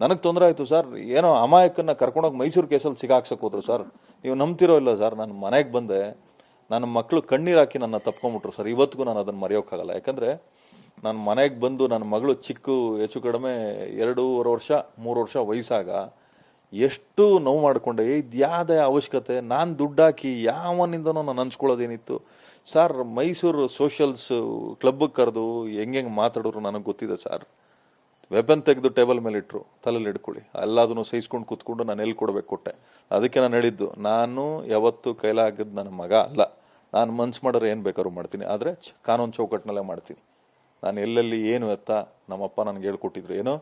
ನನಗೆ ತೊಂದರೆ ಆಯಿತು ಸರ್. ಏನೋ ಅಮಾಯಕನ್ನ ಕರ್ಕೊಂಡೋಗಿ ಮೈಸೂರು ಕೇಸಲ್ಲಿ ಸಿಗಾಕ್ಸಕ್ಕೆ ಹೋದ್ರು ಸರ್. ನೀವು ನಂಬ್ತಿರೋ ಇಲ್ಲ ಸರ್. ನಾನು ಮನೆಗೆ ಬಂದೆ. ನನ್ನ ಮಕ್ಕಳು ಕಣ್ಣೀರು ಹಾಕಿ ನನ್ನ ತಪ್ಕೊಂಬಿಟ್ರು ಸರ್. ಇವತ್ತಿಗೂ ನಾನು ಅದನ್ನು ಮರೆಯೋಕ್ಕಾಗಲ್ಲ ಯಾಕಂದರೆ ನನ್ನ ಮನೆಗೆ ಬಂದು ನನ್ನ ಮಗಳು ಚಿಕ್ಕ, ಹೆಚ್ಚು ಕಡಿಮೆ ಎರಡೂವರೆ ವರ್ಷ, ಮೂರು ವರ್ಷ ವಯಸ್ಸಾಗ ಎಷ್ಟು ನೋವು ಮಾಡಿಕೊಂಡೆ. ಇದ್ಯಾವುದೇ ಅವಶ್ಯಕತೆ. ನಾನು ದುಡ್ಡಾಕಿ ಯಾವನಿಂದನೂ ನಾನು ಹಂಚ್ಕೊಳ್ಳೋದೇನಿತ್ತು. ಸರ್, ಮೈಸೂರು ಸೋಷಲ್ಸ್ ಕ್ಲಬ್ಗೆ ಕರೆದು ಹೆಂಗೆ ಮಾತಾಡೋರು ನನಗೆ ಗೊತ್ತಿದೆ ಸರ್. ವೆಪನ್ ತೆಗೆದು ಟೇಬಲ್ ಮೇಲೆ ಇಟ್ಟರು ತಲೆಯಲ್ಲಿ ಇಟ್ಕೊಳ್ಳಿ ಎಲ್ಲದನ್ನು ಸಹಿಸ್ಕೊಂಡು ಕೂತ್ಕೊಂಡು ನಾನು ಎಲ್ಲಿ ಕೊಡ್ಬೇಕು ಕೊಟ್ಟೆ ಅದಕ್ಕೆ ನಾನು ಹೇಳಿದ್ದು, ನಾನು ಯಾವತ್ತು ಕೈಲಾಗಿದ್ದು ನನ್ನ ಮಗ ಅಲ್ಲ. ನಾನು ಮನ್ಸು ಮಾಡೋರು ಏನು ಬೇಕಾದ್ರು ಮಾಡ್ತೀನಿ. ಆದರೆ ಕಾನೂನು ಚೌಕಟ್ಟಿನಲ್ಲೇ ಮಾಡ್ತೀನಿ. ನಾನು ಎಲ್ಲೆಲ್ಲಿ ಏನು ಎತ್ತ, ನಮ್ಮಪ್ಪ ನನಗೆ ಹೇಳ್ಕೊಟ್ಟಿದ್ರು, ಏನೋ,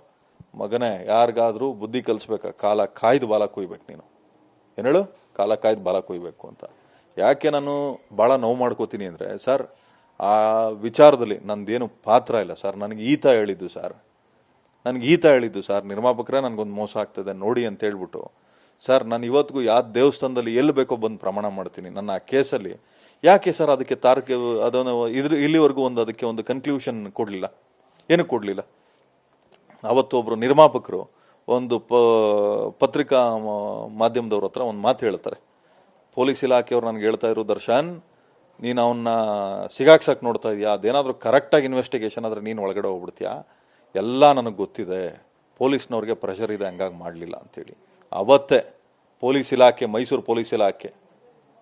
ಮಗನೇ, ಯಾರಿಗಾದರೂ ಬುದ್ಧಿ ಕಲಿಸ್ಬೇಕಾ? ಕಾಲ ಕಾಯ್ದು ಬಾಲ ಕೊಯ್ಬೇಕು ನೀನು. ಏನು ಹೇಳು? ಕಾಲ ಕಾಯ್ದು ಬಾಲ ಕೊಯ್ಬೇಕು ಅಂತ. ಯಾಕೆ ನಾನು ಭಾಳ ನೋವು ಮಾಡ್ಕೋತೀನಿ ಅಂದರೆ, ಸರ್, ಆ ವಿಚಾರದಲ್ಲಿ ನಂದೇನು ಪಾತ್ರ ಇಲ್ಲ, ಸರ್. ನನಗೆ ಈತ ಹೇಳಿದ್ದು, ಸರ್. ನನಗೆ ಈತ ಹೇಳಿದ್ದು, ಸರ್, ನಿರ್ಮಾಪಕರ, ನನಗೊಂದು ಮೋಸ ಆಗ್ತದೆ, ನೋಡಿ ಅಂತ ಹೇಳ್ಬಿಟ್ಟು. ಸರ್, ನಾನು ಇವತ್ತಿಗೂ ಯಾವ ದೇವಸ್ಥಾನದಲ್ಲಿ ಎಲ್ಲಿ ಬೇಕೋ ಬಂದು ಪ್ರಮಾಣ ಮಾಡ್ತೀನಿ. ನನ್ನ ಆ ಕೇಸಲ್ಲಿ ಯಾಕೆ ಸರ್ ಅದಕ್ಕೆ ತಾರ್ಕ, ಅದನ್ನು ಇದ್ರ, ಇಲ್ಲಿವರೆಗೂ ಒಂದು ಅದಕ್ಕೆ ಒಂದು ಕನ್ಕ್ಲೂಷನ್ ಕೊಡಲಿಲ್ಲ. ಏನಕ್ಕೆ ಕೊಡಲಿಲ್ಲ. ಅವತ್ತು ಒಬ್ಬರು ನಿರ್ಮಾಪಕರು ಒಂದು ಪ, ಪತ್ರಿಕಾ ಮಾಧ್ಯಮದವ್ರ ಹತ್ರ ಒಂದು ಮಾತು ಹೇಳ್ತಾರೆ. ಪೊಲೀಸ್ ಇಲಾಖೆಯವ್ರು ನನಗೆ ಹೇಳ್ತಾ ಇರೋ ದರ್ಶನ್, ನೀನು ಅವನ್ನ ಸಿಗಾಕ್ಸಕ್ಕೆ ನೋಡ್ತಾ ಇದೀಯಾ? ಅದೇನಾದರೂ ಕರೆಕ್ಟಾಗಿ ಇನ್ವೆಸ್ಟಿಗೇಷನ್ ಆದರೆ ನೀನು ಒಳಗಡೆ ಹೋಗ್ಬಿಡ್ತೀಯಾ? ಎಲ್ಲ ನನಗೆ ಗೊತ್ತಿದೆ, ಪೊಲೀಸ್ನವ್ರಿಗೆ ಪ್ರೆಷರ್ ಇದೆ, ಹಂಗಾಗಿ ಮಾಡಲಿಲ್ಲ ಅಂಥೇಳಿ ಅವತ್ತೇ ಪೊಲೀಸ್ ಇಲಾಖೆ, ಮೈಸೂರು ಪೊಲೀಸ್ ಇಲಾಖೆ.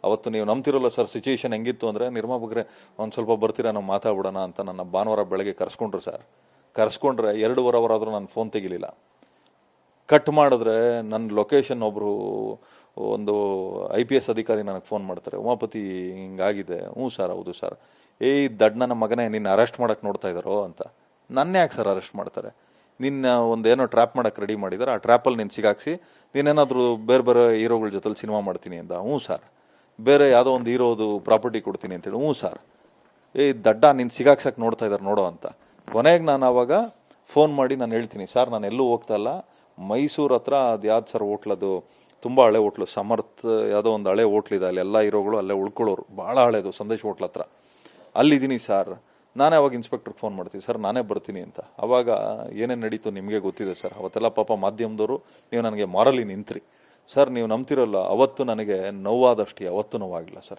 ಅವತ್ತು ನೀವು ನಂಬ್ತಿರಲ್ಲ ಸರ್ ಸಿಚುಯೇಷನ್ ಹೆಂಗಿತ್ತು ಅಂದರೆ, ನಿರ್ಮಾ ಬಗ್ರೆ ಒಂದು ಸ್ವಲ್ಪ ಬರ್ತೀರಾ, ನಾವು ಮಾತಾಡ್ಬಿಡೋಣ ಅಂತ ನನ್ನ ಭಾನುವಾರ ಬೆಳಗ್ಗೆ ಕರ್ಸ್ಕೊಂಡ್ರು ಸರ್. ಕರ್ಸ್ಕೊಂಡ್ರೆ ಎರಡೂವರೆ ಅವರ್ ಆದರೂ ನಾನು ಫೋನ್ ತೆಗಿಲಿಲ್ಲ. ಕಟ್ ಮಾಡಿದ್ರೆ ನನ್ನ ಲೊಕೇಶನ್ ಒಬ್ಬರು ಒಂದು ಐ ಪಿ ಎಸ್ ಅಧಿಕಾರಿ ನನಗೆ ಫೋನ್ ಮಾಡ್ತಾರೆ. ಉಮಾಪತಿ ಹಿಂಗಾಗಿದೆ. ಹ್ಞೂ ಸರ್, ಹೌದು ಸರ್. ಏಯ್ ದಡ್ಡ ನನ್ನ ಮಗನೇ, ನಿನ್ನ ಅರೆಸ್ಟ್ ಮಾಡೋಕ್ಕೆ ನೋಡ್ತಾ ಇದ್ದಾರೋ ಅಂತ. ನನ್ನ ಯಾಕೆ ಸರ್ ಅರೆಸ್ಟ್ ಮಾಡ್ತಾರೆ? ನಿನ್ನ ಒಂದು ಏನೋ ಟ್ರ್ಯಾಪ್ ಮಾಡಕ್ಕೆ ರೆಡಿ ಮಾಡಿದ್ದಾರೆ ಆ ಟ್ರ್ಯಾಪಲ್ಲಿ ನೀನು ಸಿಗಾಕ್ಸಿ, ನೀನೇನಾದರೂ ಬೇರೆ ಬೇರೆ ಹೀರೋಗಳ ಜೊತೆಲಿ ಸಿನಿಮಾ ಮಾಡ್ತೀನಿ ಅಂತ. ಹ್ಞೂ ಸರ್ ಬೇರೆ ಯಾವುದೋ ಒಂದು ಹೀರೋದು ಪ್ರಾಪರ್ಟಿ ಕೊಡ್ತೀನಿ ಅಂತೇಳಿ. ಹ್ಞೂ ಸರ್ ಏ, ದಡ್ಡ, ನೀನು ಸಿಗಾಕ್ಸಕ್ಕೆ ನೋಡ್ತಾ ಇದ್ದಾರೆ ನೋಡೋ ಅಂತ. ಕೊನೆಗೆ ನಾನು ಆವಾಗ ಫೋನ್ ಮಾಡಿ ನಾನು ಹೇಳ್ತೀನಿ ಸರ್ ನಾನು ಎಲ್ಲೂ ಹೋಗ್ತಾ ಇಲ್ಲ. ಮೈಸೂರು ಹತ್ರ ಅದು ಯಾವ್ದು ಸರ್ ಹೋಟ್ಲದು ತುಂಬ ಹಳೆ ಹೋಟ್ಲು ಸಮರ್ಥ ಯಾವುದೋ ಒಂದು ಹಳೆ ಹೋಟ್ಲಿದೆ ಅಲ್ಲಿ ಎಲ್ಲ ಹೀರೋಗಳು ಅಲ್ಲೇ ಉಳ್ಕೊಳ್ಳೋರು. ಭಾಳ ಹಳೆಯದು ಸಂದೇಶ್ ಹೋಟ್ಲ ಹತ್ರ. ಅಲ್ಲಿದ್ದೀನಿ ಸರ್ ನಾನೇ ಅವಾಗ ಇನ್ಸ್ಪೆಕ್ಟರ್ಗೆ ಫೋನ್ ಮಾಡ್ತೀನಿ, ಸರ್, ನಾನೇ ಬರ್ತೀನಿ ಅಂತ. ಅವಾಗ ಏನೇನು ನಡೀತು ನಿಮಗೆ ಗೊತ್ತಿದೆ, ಸರ್? ಅವತ್ತೆಲ್ಲ ಪಾಪ ಮಾಧ್ಯಮದವರು, ನೀವು ನನಗೆ ಮಾರಲಿ ನಿಂತ್ರಿ. ಸರ್, ನೀವು ನಂಬ್ತಿರಲ್ಲ, ಅವತ್ತು ನನಗೆ ನೋವಾದಷ್ಟು, ಅವತ್ತು ನೋವಾಗಿಲ್ಲ, ಸರ್.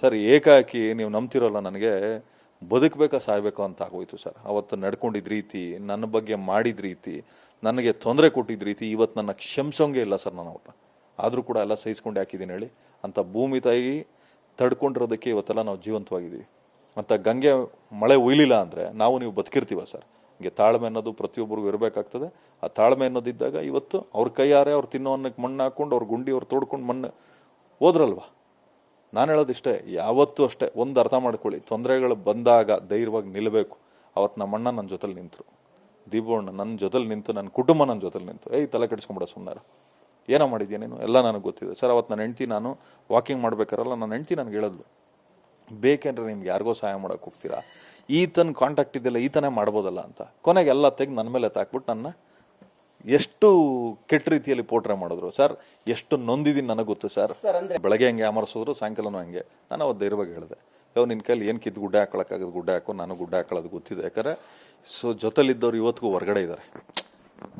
ಸರ್, ಏಕಾಕಿ ನೀವು ನಂಬ್ತಿರಲ್ಲ, ನನಗೆ ಬದುಕಬೇಕಾ, ಸಾಯ್ಬೇಕು ಅಂತ ಆಗೋಯ್ತು, ಸರ್. ಅವತ್ತು ನಡ್ಕೊಂಡಿದ್ದ ರೀತಿ, ನನ್ನ ಬಗ್ಗೆ ಮಾಡಿದ ರೀತಿ, ನನಗೆ ತೊಂದರೆ ಕೊಟ್ಟಿದ್ದ ರೀತಿ, ಇವತ್ತು ನನ್ನ ಕ್ಷಮಿಸೋಂಗೆ ಇಲ್ಲ, ಸರ್, ನಾನು ಅವ್ರನ್ನ ಆದರೂ ಕೂಡ ಎಲ್ಲ ಸಹಿಸ್ಕೊಂಡು ಹಾಕಿದ್ದೀನಿ ಹೇಳಿ? ಅಂತ ಭೂಮಿ ತಾಯಿ ತಡ್ಕೊಂಡಿರೋದಕ್ಕೆ ಇವತ್ತೆಲ್ಲ ನಾವು ಜೀವಂತವಾಗಿದ್ದೀವಿ. ಅಂತ ಗಂಗೆ ಮಳೆ ಉಯ್ಲಿಲ್ಲ ಅಂದರೆ ನಾವು ನೀವು ಬದುಕಿರ್ತೀವ ಸರ್. ಹಂಗೆ ತಾಳ್ಮೆ ಅನ್ನೋದು ಪ್ರತಿಯೊಬ್ಬರಿಗೂ ಇರಬೇಕಾಗ್ತದೆ. ಆ ತಾಳ್ಮೆ ಅನ್ನೋದಿದ್ದಾಗ ಇವತ್ತು ಅವ್ರ ಕೈಯಾರೆ ಅವ್ರು ತಿನ್ನೋ ಅನ್ನಕ್ಕೆ ಮಣ್ಣು ಹಾಕ್ಕೊಂಡು ಅವ್ರ ಗುಂಡಿ ಅವ್ರು ತೋಡ್ಕೊಂಡು ಮಣ್ಣು ಹೋದ್ರಲ್ವ? ನಾನು ಹೇಳೋದಿಷ್ಟೇ ಯಾವತ್ತೂ ಅಷ್ಟೇ, ಒಂದು ಅರ್ಥ ಮಾಡ್ಕೊಳ್ಳಿ, ತೊಂದರೆಗಳು ಬಂದಾಗ ಧೈರ್ಯವಾಗಿ ನಿಲ್ಲಬೇಕು ಅವತ್ತು ನಮ್ಮ ಅಣ್ಣ ನನ್ನ ಜೊತೆಲಿ ನಿಂತರು. ದೀಪಣ್ಣ ನನ್ನ ಜೊತೆಲಿ ನಿಂತು ನನ್ನ ಕುಟುಂಬ ನನ್ನ ಜೊತೆಲಿ ನಿಂತು, ಏಯ್ ತಲೆ ಕೆಡಿಸ್ಕೊಂಬಿಡ ಸುಮ್ಮನೆ ಏನೋ ಮಾಡಿದ್ಯಾ ನೀನು? ಎಲ್ಲ ನನಗೆ ಗೊತ್ತಿದೆ. ಸರ್ ಅವತ್ತು ನನ್ನ ಹೆಂಡ್ತಿ ನಾನು ವಾಕಿಂಗ್ ಮಾಡ್ಬೇಕಾರಲ್ಲ ನನ್ನ ಹೆಂಡ್ತಿ ನನಗೆ ಹೇಳಿದ್ಲು. ಬೇಕೆಂದ್ರೆ ನಿಮ್ಗೆ ಯಾರಿಗೋ ಸಹಾಯ ಮಾಡೋಕೆ ಹೋಗ್ತೀರಾ? ಈತನ ಕಾಂಟ್ಯಾಕ್ಟ್ ಇದೆಯಲ್ಲ ಈತನೇ ಮಾಡ್ಬೋದಲ್ಲ ಅಂತ. ಕೊನೆಗೆ ಎಲ್ಲ ತೆಗೆದು ನನ್ನ ಮೇಲೆ ತಾಕ್ಬಿಟ್ಟು ನನ್ನ ಎಷ್ಟು ಕೆಟ್ಟ ರೀತಿಯಲ್ಲಿ ಪೋಟ್ರೆ ಮಾಡಿದ್ರು. ಸರ್ ಎಷ್ಟು ನೊಂದಿದ್ದೀನಿ ನನಗೆ ಗೊತ್ತು ಸರ್. ಬೆಳಗ್ಗೆ ಹಂಗೆ ಅಮರ್ಸಿದ್ರು ಸಾಯಂಕಾಲನೂ ಹಂಗೆ. ನಾನು ಅವತ್ತು ಧೈರ್ಯವಾಗಿ ಹೇಳಿದೆ. ಯಾವ ನಿನ್ನ ಕೈಲಿ ಏನು ಕಿದ್ದು ಗುಡ್ಡೆ ಹಾಕೊಳಕ್ಕಾಗದು ಗುಡ್ಡೆ ಹಾಕೋ ನಾನು ಗುಡ್ಡೆ ಹಾಕೊಳ್ಳೋದು ಗೊತ್ತಿದೆ. ಯಾಕಂದರೆ ಸೊ ಜೊತೆಲಿದ್ದವ್ರು ಇವತ್ತಿಗೂ ಹೊರಗಡೆ ಇದ್ದಾರೆ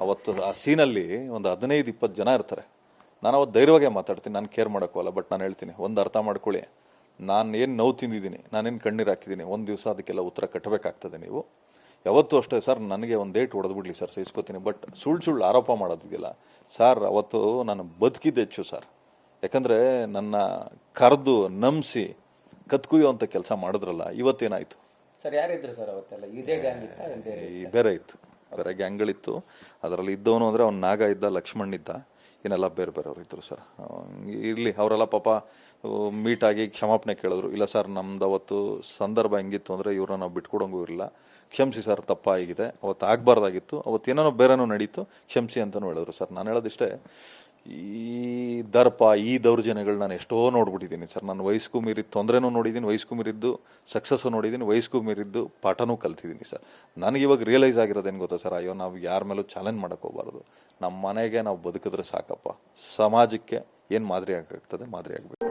ಅವತ್ತು ಆ ಸೀನಲ್ಲಿ ಒಂದು ಹದಿನೈದು ಇಪ್ಪತ್ತು ಜನ ಇರ್ತಾರೆ. ನಾನು ಅವತ್ತು ಧೈರ್ಯವಾಗೇ ಮಾತಾಡ್ತೀನಿ ನಾನು ಕೇರ್ ಮಾಡೋಕ್ಕಲ್ಲ ಬಟ್ ನಾನು ಹೇಳ್ತೀನಿ ಒಂದು ಅರ್ಥ ಮಾಡ್ಕೊಳ್ಳಿ. ನಾನು ಏನು ನೋವು ತಿಂದಿದ್ದೀನಿ ನಾನೇನು ಕಣ್ಣೀರು ಹಾಕಿದ್ದೀನಿ ಒಂದು ದಿವಸ ಅದಕ್ಕೆಲ್ಲ ಉತ್ತರ ಕಟ್ಟಬೇಕಾಗ್ತದೆ ನೀವು. ಯಾವತ್ತೂ ಅಷ್ಟೇ ಸರ್ ನನಗೆ ಒಂದು ಡೇಟ್ ಹೊಡೆದ್ಬಿಡ್ಲಿ ಸರ್ ಸಹಿಸ್ಕೋತೀನಿ ಬಟ್ ಸುಳ್ಳು ಸುಳ್ಳು ಆರೋಪ ಮಾಡೋದಿದೆಯಲ್ಲ ಸರ್ ಅವತ್ತು ನಾನು ಬದುಕಿದ್ದೆ ಹೆಚ್ಚು ಸರ್. ಯಾಕಂದರೆ ನನ್ನ ಕರೆದು ನಂಬಿಸಿ ಅಂತ ಕೆಲಸ ಮಾಡಿದ್ರಲ್ಲ ಇವತ್ತೇನಾಯಿತು? Sir ಯಾರಿದ್ರು sir ಅವತ್ತೆಲ್ಲ? ಇದೇ ಬೇರೆ ಇತ್ತು. ಬೇರೆ ಗ್ಯಾಂಗ್ಗಳಿತ್ತು ಅದರಲ್ಲಿ ಇದ್ದವನು ಅಂದರೆ ಅವ್ನು ನಾಗ ಇದ್ದ ಲಕ್ಷ್ಮಣ್ ಇದ್ದ. ಇನ್ನೆಲ್ಲ ಬೇರೆ ಬೇರೆಯವ್ರು ಇದ್ರು ಸರ್. ಇರಲಿ, ಅವರೆಲ್ಲ ಪಾಪ ಮೀಟ್ ಆಗಿ ಕ್ಷಮಾಪಣೆ ಕೇಳಿದ್ರು. ಇಲ್ಲ ಸರ್, ನಮ್ದು ಅವತ್ತು ಸಂದರ್ಭ ಹೆಂಗಿತ್ತು ಅಂದರೆ ಇವ್ರನ್ನ ನಾವು ಬಿಟ್ಕೊಡೋಂಗೂ ಇರಲಿಲ್ಲ. ಕ್ಷಮಿಸಿ ಸರ್, ತಪ್ಪಾಗಿದೆ. ಅವತ್ತು ಆಗಬಾರ್ದಾಗಿತ್ತು. ಅವತ್ತು ಏನೇನೋ ಬೇರೆನೋ ನಡೀತು. ಕ್ಷಮಿಸಿ ಅಂತಲೂ ಹೇಳಿದ್ರು ಸರ್. ನಾನು ಹೇಳೋದಿಷ್ಟೇ ಈ ದರ್ಪ, ಈ ದೌರ್ಜನ್ಯಗಳು ನಾನು ಎಷ್ಟೋ ನೋಡ್ಬಿಟ್ಟಿದ್ದೀನಿ ಸರ್. ನಾನು ವಯಸ್ಸಿಗೂ ಮೀರಿದ ತೊಂದರೆನೂ ನೋಡಿದ್ದೀನಿ ವಯಸ್ಸಿಗೂ ಮೀರಿದ್ದು ಸಕ್ಸಸ್ಸು ನೋಡಿದ್ದೀನಿ ವಯಸ್ಸಿಗೂ ಮೀರಿದ್ದು ಪಾಠನೂ ಕಲ್ತಿದ್ದೀನಿ ಸರ್. ನನಗೆ ಇವಾಗ ರಿಯಲೈಸ್ ಆಗಿರೋದೇನು ಗೊತ್ತಾ ಸರ್? ಅಯ್ಯೋ, ನಾವು ಯಾರ ಮೇಲೂ ಚಾಲೆಂಜ್ ಹೋಗ್ಬಾರ್ದು. ನಮ್ಮ ಮನೆಗೆ ನಾವು ಬದುಕಿದ್ರೆ ಸಾಕಪ್ಪ. ಸಮಾಜಕ್ಕೆ ಏನು ಮಾದರಿ ಆಗ್ತದೆ, ಮಾದರಿ ಆಗಬೇಕು.